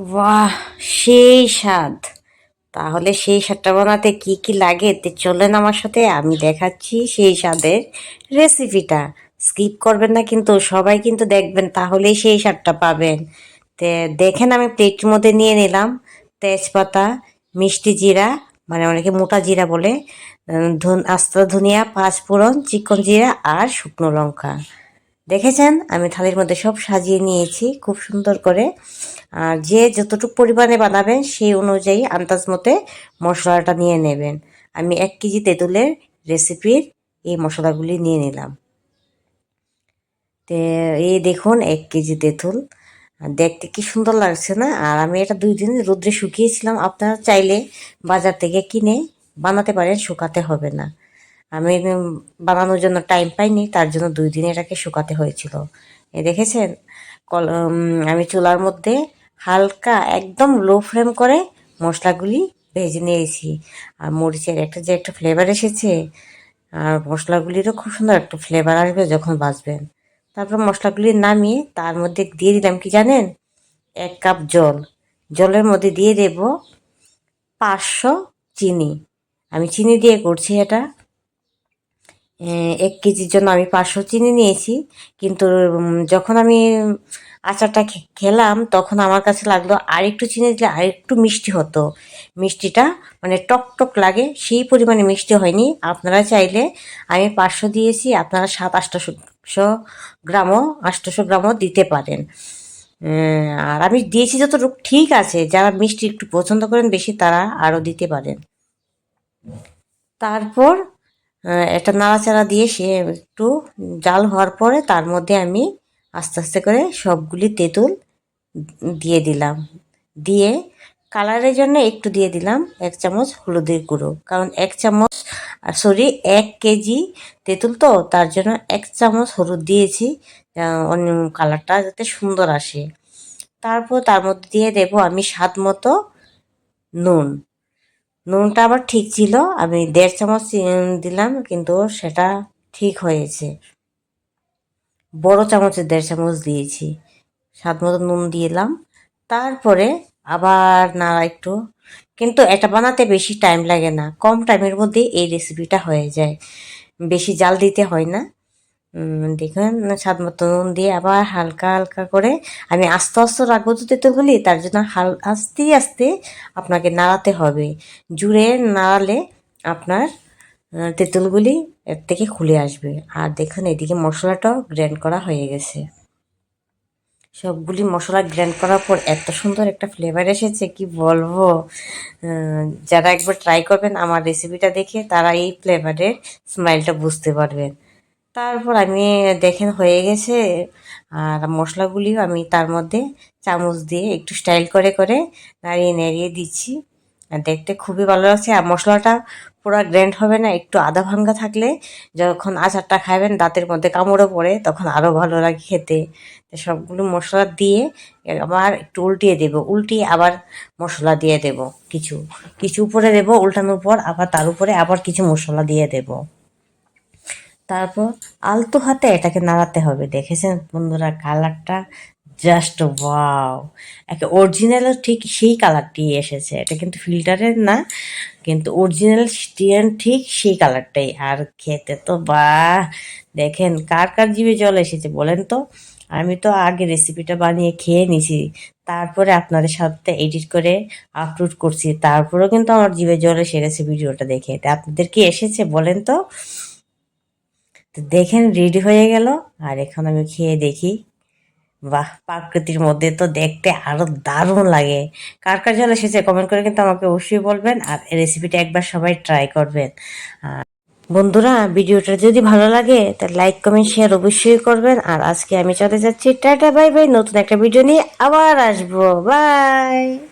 বাহ, সেই স্বাদ। তাহলে সেই স্বাদটা বানাতে কি কি লাগে? তে চলেন আমার সাথে, আমি দেখাচ্ছি সেই স্বাদের রেসিপিটা স্কিপ করবেন না কিন্তু, সবাই কিন্তু দেখবেন, তাহলেই সেই স্বাদটা পাবেন। তে দেখেন আমি প্লেটের মধ্যে নিয়ে নিলাম তেজপাতা, মিষ্টি জিরা মানে অনেকে মোটা জিরা বলে আস্ত ধনিয়া, পাঁচফোড়ন, চিকন জিরা আর শুকনো লঙ্কা। দেখেছেন? আমি থালির মধ্যে সব সাজিয়ে নিয়েছি খুব সুন্দর করে। আর যে যতটুকু পরিমাণে বানাবেন সেই অনুযায়ী আন্দাজ মতে মশলাটা নিয়ে নেবেন। আমি এক কেজি তেঁতুলের রেসিপির এই মশলাগুলি নিয়ে নিলাম। তে, এই দেখুন, এক কেজি তেঁতুল। দেখতে কি সুন্দর লাগছে না? আর আমি এটা দুই দিন রোদ্রে শুকিয়েছিলাম। আপনারা চাইলে বাজার থেকে কিনে বানাতে পারেন, শুকাতে হবে না। আমি বানানোর জন্য টাইম পাইনি, তার জন্য দুই দিন এটাকে শুকাতে হয়েছিল। এ দেখেছেন? কল আমি চুলার মধ্যে হালকা একদম লো ফ্লেম করে মশলাগুলি ভেজে নিয়েছি। আর মরিচের একটা যে একটা ফ্লেভার এসেছে, আর মশলাগুলিরও খুব সুন্দর একটা ফ্লেভার আসবে যখন বাঁচবেন তারপর মশলাগুলি নামিয়ে তার মধ্যে দিয়ে দিলাম কি জানেন? এক কাপ জল। জলের মধ্যে দিয়ে দেব পাঁচশো চিনি। আমি চিনি দিয়ে করছি এটা। এক কেজির জন্য আমি পাঁচশো চিনি নিয়েছি। কিন্তু যখন আমি আচারটা খেলাম, তখন আমার কাছে লাগল আর একটু চিনি দিলে আর একটু মিষ্টি হতো। মিষ্টিটা মানে টক টক লাগে, সেই পরিমাণে মিষ্টি হয়নি। আপনারা চাইলে আমি পাঁচশো দিয়েছি, আপনারা সাত আটশোশো গ্রামও আটশোশো গ্রামও দিতে পারেন। আর আমি দিয়েছি যতটুকু ঠিক আছে, যারা মিষ্টি একটু পছন্দ করেন বেশি তারা আরও দিতে পারেন। তারপর একটা নাড়াচাড়া দিয়ে সে একটু জাল হওয়ার পরে তার মধ্যে আমি আস্তে আস্তে করে সবগুলি তেঁতুল দিয়ে দিলাম। দিয়ে কালারের জন্য একটু দিয়ে দিলাম এক চামচ হলুদের গুঁড়ো। কারণ এক চামচ সরি এক কেজি তেঁতুল তো, তার জন্য এক চামচ হলুদ দিয়েছি অন্য কালারটা যাতে সুন্দর আসে। তারপর তার মধ্যে দিয়ে দেবো আমি স্বাদ মতো নুন। নুনটা আবার ঠিক ছিল, আমি দেড় চামচ দিলাম, কিন্তু সেটা ঠিক হয়েছে। বড় চামচের দেড় চামচ দিয়েছি। স্বাদ মতো নুন দিলাম। তারপরে আবার নাড়া একটু। কিন্তু এটা বানাতে বেশি টাইম লাগে না। কম টাইমের মধ্যে এই রেসিপিটা হয়ে যায়। বেশি জাল দিতে হয় না। দেখুন স্বাদ মতো নুন দিয়ে আবার হালকা হালকা করে আমি আস্তে আস্তে রাখব তো তেঁতুলগুলি তার জন্য হাল, আস্তে আস্তে আপনাকে নাড়াতে হবে। জুড়ে নাড়ালে আপনার তেঁতুলগুলি এর থেকে খুলে আসবে। আর দেখুন, এদিকে মশলাটাও গ্র্যান্ড করা হয়ে গেছে। সবগুলি মশলা গ্র্যান্ড করার পর এত সুন্দর একটা ফ্লেভার এসেছে, কি বলব? যারা একবার ট্রাই করবেন, আমার রেসিপিটা দেখে তারা এই ফ্লেভারের স্মাইলটা বুঝতে পারবেন। তারপর আমি দেখেন হয়ে গেছে। আর মশলাগুলিও আমি তার মধ্যে চামচ দিয়ে একটু স্টাইল করে করে নাড়িয়ে নাড়িয়ে দিচ্ছি। দেখতে খুবই ভালো লাগছে। আর মশলাটা পুরো গ্র্যান্ড হবে না, একটু আধা ভাঙ্গা থাকলে যখন আচারটা খাবেন, দাঁতের মধ্যে কামড়ে পড়ে, তখন আরও ভালো লাগে খেতে। সবগুলো মশলা দিয়ে আবার একটু উল্টিয়ে দেব। উল্টিয়ে আবার মশলা দিয়ে দেব কিছু। কিছু উপরে দেব, উল্টানোর পর আবার তার উপরে আবার কিছু মশলা দিয়ে দেব। তারপর আলতো হাতে এটাকে নাড়াতে হবে, দেখেছেন বন্ধুরা? কালারটা জাস্ট ওয়াও একটা অরিজিনালও ঠিক সেই কালারটি এসেছে। এটা কিন্তু ফিল্টারের না, কিন্তু অরিজিনাল স্টিয়ান ঠিক সেই কালারটাই। আর খেতে তো বাহ! দেখেন কার কার জিভে জল এসেছে বলেন তো? আমি তো আগে রেসিপিটা বানিয়ে খেয়ে নিছি। তারপরে আপনাদের সাথে এডিট করে আপলোড করছি। তারপরেও কিন্তু আমার জিভে জল এসে গেছে ভিডিওটা দেখে। আপনাদের কি এসেছে বলেন তো? তো দেখেন রেডি হয়ে গেল। আর এখন আমি খেয়ে দেখি। বাহ, প্রকৃতির মধ্যে তো দেখতে আরও দারুণ লাগে। কার কার জল এসেছে কমেন্ট করে কিন্তু আমাকে অবশ্যই বলবেন। আর এই রেসিপিটা একবার সবাই ট্রাই করবেন। বন্ধুরা, ভিডিওটা যদি ভালো লাগে তাহলে লাইক কমেন্ট শেয়ার অবশ্যই করবেন। আর আজকে আমি চলে যাচ্ছি। টাটা বাই বাই নতুন একটা ভিডিও নিয়ে আবার আসব। বাই